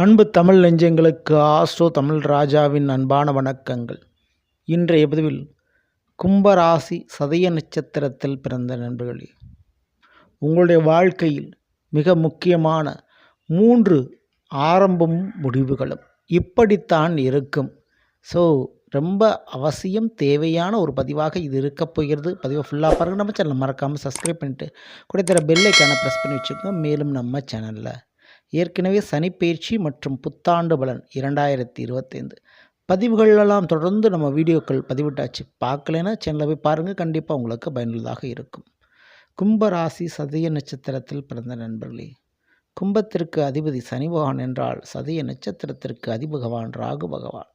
அன்பு தமிழ் நெஞ்சங்களுக்கு ஆஸ்ட்ரோ தமிழ் ராஜாவின் அன்பான வணக்கங்கள். இன்றைய பதிவில் கும்பராசி சதய நட்சத்திரத்தில் பிறந்த நண்பர்களே உங்களுடைய வாழ்க்கையில் மிக முக்கியமான மூன்று ஆரம்பமும் முடிவுகளும் இப்படித்தான் இருக்கும். ஸோ ரொம்ப அவசியம் தேவையான ஒரு பதிவாக இது இருக்கப் போகிறது. பதிவை ஃபுல்லாக பாருங்கள் நம்ம சேனலை மறக்காமல் சப்ஸ்கிரைப் பண்ணிவிட்டு கூட தர பெல்லைக்கான ப்ரெஸ் பண்ணி வச்சுக்கோங்க. மேலும் நம்ம சேனலில் ஏற்கனவே சனிப்பயிற்சி மற்றும் புத்தாண்டு பலன் இரண்டாயிரத்தி இருபத்தைந்து. பதிவுகளெல்லாம் தொடர்ந்து நம்ம வீடியோக்கள் பதிவிட்டாச்சு. பார்க்கலைன்னா சேனலை போய் பாருங்கள் கண்டிப்பாக உங்களுக்கு பயனுள்ளதாக இருக்கும். கும்பராசி சதய நட்சத்திரத்தில் பிறந்த நண்பர்களே கும்பத்திற்கு அதிபதி சனி பகவான் என்றால் சதய நட்சத்திரத்திற்கு அதிபகவான் ராகு பகவான்.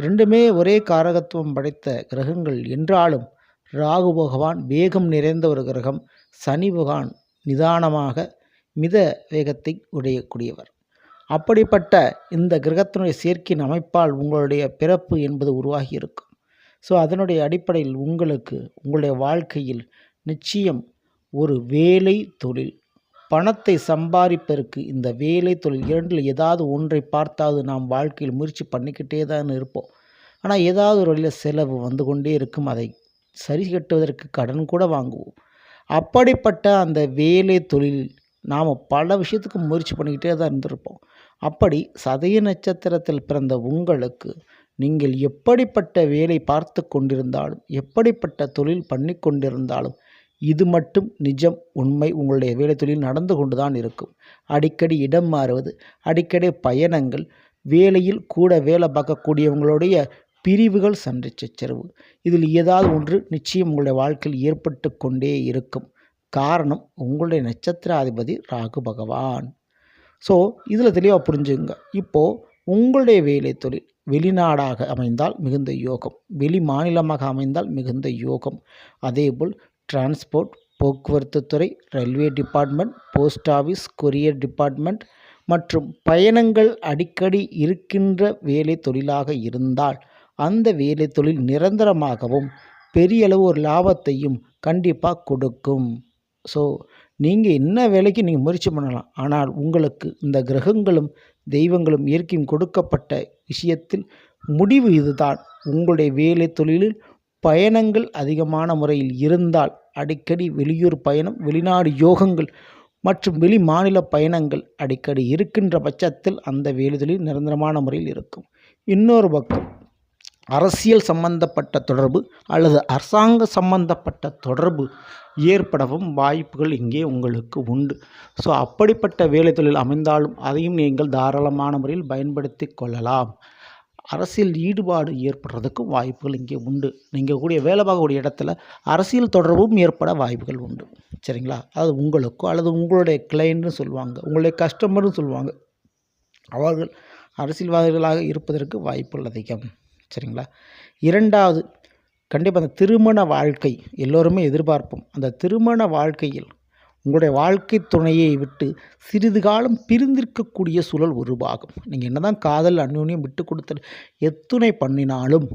ரெண்டுமே ஒரே காரகத்துவம் படைத்த கிரகங்கள் என்றாலும் ராகு பகவான் வேகம் நிறைந்த ஒரு கிரகம். சனி பகவான் நிதானமாக மித வேகத்தை உடையக்கூடியவர் அப்படிப்பட்ட இந்த கிரகத்தினுடைய சேர்க்கையின் அமைப்பால் உங்களுடைய பிறப்பு என்பது உருவாகி இருக்கும் ஸோ அதனுடைய அடிப்படையில் உங்களுக்கு உங்களுடைய வாழ்க்கையில் நிச்சயம் ஒரு வேலை தொழில். பணத்தை சம்பாதிப்பதற்கு இந்த வேலை தொழில் இரண்டில் ஏதாவது ஒன்றை பார்த்தாவது நாம் வாழ்க்கையில் முயற்சி பண்ணிக்கிட்டே தான் இருப்போம். ஆனால் ஏதாவது ஒரு வழியில் செலவு வந்து கொண்டே இருக்கும். அதை சரி கட்டுவதற்கு கடன் கூட வாங்குவோம். அப்படிப்பட்ட அந்த வேலை தொழில் நாம் பல விஷயத்துக்கு முயற்சி பண்ணிக்கிட்டே தான் இருந்திருப்போம். அப்படி சதய நட்சத்திரத்தில் பிறந்த உங்களுக்கு நீங்கள் எப்படிப்பட்ட வேலை பார்த்து கொண்டிருந்தாலும் எப்படிப்பட்ட தொழில் பண்ணி கொண்டிருந்தாலும் இது மட்டும் நிஜம் உண்மை உங்களுடைய வேலை தொழில் நடந்து கொண்டு தான் இருக்கும். அடிக்கடி இடம் மாறுவது அடிக்கடி பயணங்கள் வேலையில் கூட வேலை பார்க்கக்கூடியவங்களுடைய பிரிவுகள் சண்டை சச்சரவு இதில் ஏதாவது ஒன்று நிச்சயம் உங்களுடைய வாழ்க்கையில் ஏற்பட்டு கொண்டே இருக்கும். காரணம் உங்களுடைய நட்சத்திராதிபதி ராகு பகவான். ஸோ இதில் தெளிவாக புரிஞ்சுங்க. இப்போது உங்களுடைய வேலை தொழில் வெளிநாடாக அமைந்தால் மிகுந்த யோகம் வெளி மாநிலமாக அமைந்தால் மிகுந்த யோகம். அதேபோல் டிரான்ஸ்போர்ட் போக்குவரத்து துறை railway department post office courier department மற்றும் பயணங்கள் அடிக்கடி இருக்கின்ற வேலை தொழிலாக இருந்தால் அந்த வேலை தொழில் நிரந்தரமாகவும் பெரிய அளவு ஒரு லாபத்தையும் கண்டிப்பாக கொடுக்கும். ஸோ நீங்கள் என்ன வேலைக்கு நீங்கள் முயற்சி பண்ணலாம்? ஆனால் உங்களுக்கு இந்த கிரகங்களும் தெய்வங்களும் இயற்கையும் கொடுக்கப்பட்ட விஷயத்தில் முடிவு இதுதான். உங்களுடைய வேலை தொழிலில் பயணங்கள் அதிகமான முறையில் இருந்தால் அடிக்கடி வெளியூர் பயணம் வெளிநாடு யோகங்கள் மற்றும் வெளி மாநில பயணங்கள் அடிக்கடி இருக்கின்ற பட்சத்தில் அந்த வேலை தொழில் நிரந்தரமான முறையில் இருக்கும். இன்னொரு பக்கம் அரசியல் சம்பந்தப்பட்ட தொடர்பு அல்லது அரசாங்க சம்பந்தப்பட்ட தொடர்பு ஏற்படவும் வாய்ப்புகள் இங்கே உங்களுக்கு உண்டு. ஸோ அப்படிப்பட்ட வேலை தொழில் அமைந்தாலும் அதையும் நீங்கள் தாராளமான முறையில் பயன்படுத்தி கொள்ளலாம். அரசியல் ஈடுபாடு ஏற்படுறதுக்கும் வாய்ப்புகள் இங்கே உண்டு. நீங்கள் கூடிய வேலை பார்க்கக்கூடிய இடத்துல அரசியல் தொடர்பும் ஏற்பட வாய்ப்புகள் உண்டு. சரிங்களா? அது உங்களுக்கோ அல்லது உங்களுடைய கிளைண்ட்னு சொல்லுவாங்க. உங்களுடைய கஸ்டமர்னு சொல்லுவாங்க. அவர்கள் அரசியல்வாதிகளாக இருப்பதற்கு வாய்ப்புகள் அதிகம். சரிங்களா? இரண்டாவது கண்டிப்பாக அந்த திருமண வாழ்க்கை எல்லோருமே எதிர்பார்ப்போம். அந்த திருமண வாழ்க்கையில் உங்களுடைய வாழ்க்கை துணையை விட்டு சிறிது காலம் பிரிந்திருக்கக்கூடிய சூழல் உருவாகும். நீங்கள் என்ன தான் காதல் அந்யோன்யம் விட்டு கொடுத்த எத்துணை பண்ணினாலும்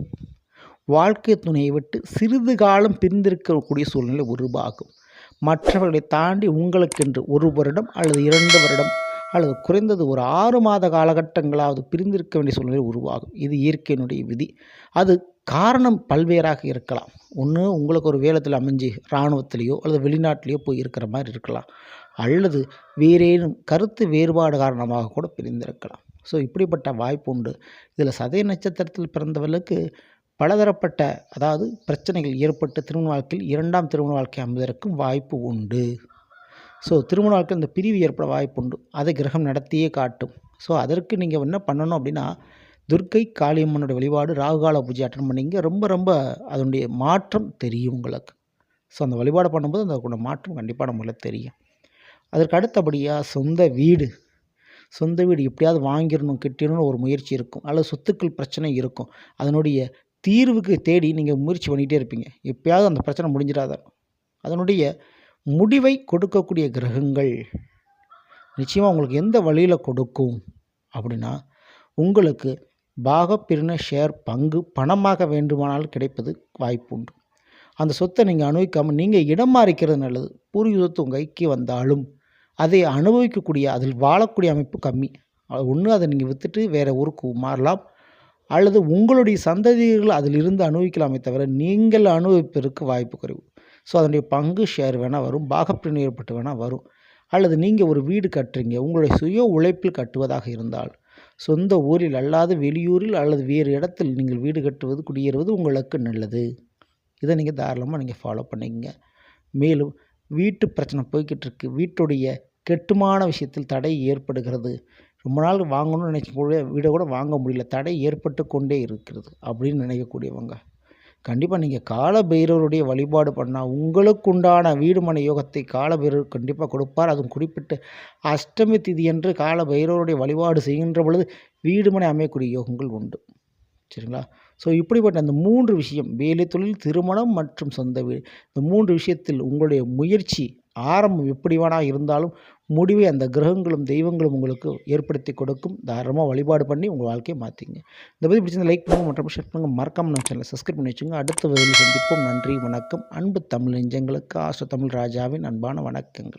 வாழ்க்கை துணையை விட்டு சிறிது காலம் பிரிந்திருக்கக்கூடிய சூழ்நிலை உருவாகும். மற்றவர்களை தாண்டி உங்களுக்கென்று ஒரு வருடம் அல்லது இரண்டு வருடம் அல்லது குறைந்தது ஒரு ஆறு மாத காலகட்டங்களாவது பிரிந்திருக்க வேண்டிய சூழ்நிலை உருவாகும். இது இயற்கையினுடைய விதி. அது காரணம் பல்வேறாக இருக்கலாம். ஒன்று உங்களுக்கு ஒரு வேலத்தில் அமைஞ்சு இராணுவத்திலேயோ அல்லது வெளிநாட்டிலேயோ போய் இருக்கிற மாதிரி இருக்கலாம். அல்லது வேறேனும் கருத்து வேறுபாடு காரணமாக கூட பிரிந்திருக்கலாம். ஸோ இப்படிப்பட்ட வாய்ப்பு உண்டு. இதில் சதய நட்சத்திரத்தில் பிறந்தவர்களுக்கு பலதரப்பட்ட அதாவது பிரச்சனைகள் ஏற்பட்டு திருமண வாழ்க்கையில் இரண்டாம் திருமண வாழ்க்கை அமைவதற்கும் வாய்ப்பு உண்டு. ஸோ திருமண நாட்கள் இந்த பிரிவு ஏற்பட வாய்ப்பு உண்டு அதை கிரகம் நடத்தியே காட்டும். ஸோ அதற்கு நீங்கள் என்ன பண்ணணும் அப்படின்னா துர்க்கை காளியம்மனுடைய வழிபாடு ராகுகால பூஜை அட்டன் பண்ணிங்க. ரொம்ப ரொம்ப அதனுடைய மாற்றம் தெரியும் உங்களுக்கு. ஸோ அந்த வழிபாடு பண்ணும்போது அந்த மாற்றம் கண்டிப்பாக நம்மளுக்கு தெரியும். அதற்கு அடுத்தபடியாக சொந்த வீடு. சொந்த வீடு எப்படியாவது வாங்கிடணும் கிட்டிடணும்னு ஒரு முயற்சி இருக்கும். அல்லது சொத்துக்கள் பிரச்சனை இருக்கும். அதனுடைய தீர்வுக்கு தேடி நீங்கள் முயற்சி பண்ணிகிட்டே இருப்பீங்க. எப்பயாவது அந்த பிரச்சனை முடிஞ்சிடாத. அதனுடைய முடிவை கொடுக்கக்கூடிய கிரகங்கள் நிச்சயமாக உங்களுக்கு எந்த வழியில் கொடுக்கும்? அப்படின்னா உங்களுக்கு பாகப்பிரின ஷேர் பங்கு பணமாக வேண்டுமானால் கிடைப்பது வாய்ப்பு உண்டு. அந்த சொத்தை நீங்கள் அனுபவிக்காமல் நீங்கள் இடம் மாறிக்கிறது நல்லது. பூர்வீக சொத்து உங்கள் கைக்கு வந்தாலும் அதை அனுபவிக்கக்கூடிய அதில் வாழக்கூடிய அமைப்பு கம்மி. ஒன்று அதை நீங்கள் விற்றுட்டு வேறு ஊருக்கு மாறலாம். அல்லது உங்களுடைய சந்ததிகள் அதில் இருந்து அனுபவிக்கலாமே தவிர நீங்கள் அனுபவிப்பதற்கு வாய்ப்பு குறைவு. ஸோ அதனுடைய பங்கு ஷேர் வேணால் வரும் பாகப்பிரிவு ஏற்பட்டு வேணால் வரும். அல்லது நீங்கள் ஒரு வீடு கட்டுறீங்க உங்களுடைய சுய உழைப்பில் கட்டுவதாக இருந்தால் சொந்த ஊரில் அல்லாத வெளியூரில் அல்லது வேறு இடத்தில் நீங்கள் வீடு கட்டுவது குடியேறுவது உங்களுக்கு நல்லது. இதை நீங்கள் தாராளமாக நீங்கள் ஃபாலோ பண்ணிக்கங்க. மேலும் வீட்டு பிரச்சனை போய்கிட்டு இருக்கு வீட்டுடைய கெட்டுமான விஷயத்தில் தடை ஏற்படுகிறது. ரொம்ப நாள் வாங்கணும்னு நினைச்ச கூட வீடை கூட வாங்க முடியல. தடை ஏற்பட்டு கொண்டே இருக்கிறது அப்படின்னு நினைக்கக்கூடியவங்க. கண்டிப்பாக நீங்கள் காலபைரவருடைய வழிபாடு பண்ணால் உங்களுக்கு உண்டான யோகத்தை கால பைரவர் கண்டிப்பாக கொடுப்பார். அதுவும் குறிப்பிட்டு அஷ்டமி திதி என்று கால பைரவருடைய வழிபாடு செய்கின்ற பொழுது வீடுமனை அமையக்கூடிய யோகங்கள் உண்டு. சரிங்களா? ஸோ இப்படிப்பட்ட அந்த மூன்று விஷயம் வேலை தொழில் திருமணம் மற்றும் சொந்த வீடு இந்த மூன்று விஷயத்தில் உங்களுடைய முயற்சி ஆரம்பம் எப்படி வேணால் இருந்தாலும் முடிவை அந்த கிரகங்களும் தெய்வங்களும் உங்களுக்கு ஏற்படுத்தி கொடுக்கும். தாராளமாக வழிபாடு பண்ணி உங்கள் வாழ்க்கையை மாற்றிங்க இந்த பற்றி பிடிச்சிருந்த லைக் பண்ணுங்கள் மற்றும் ஷேர் பண்ணுங்கள் மறக்காம நம்ம சேனலை சப்ஸ்கிரைப் பண்ணி வச்சுங்க. அடுத்த வகையில் சந்திப்போம். நன்றி வணக்கம். அன்பு தமிழ் நெஞ்சங்களுக்கு ஆசோ தமிழ் ராஜாவின் அன்பான வணக்கங்கள்.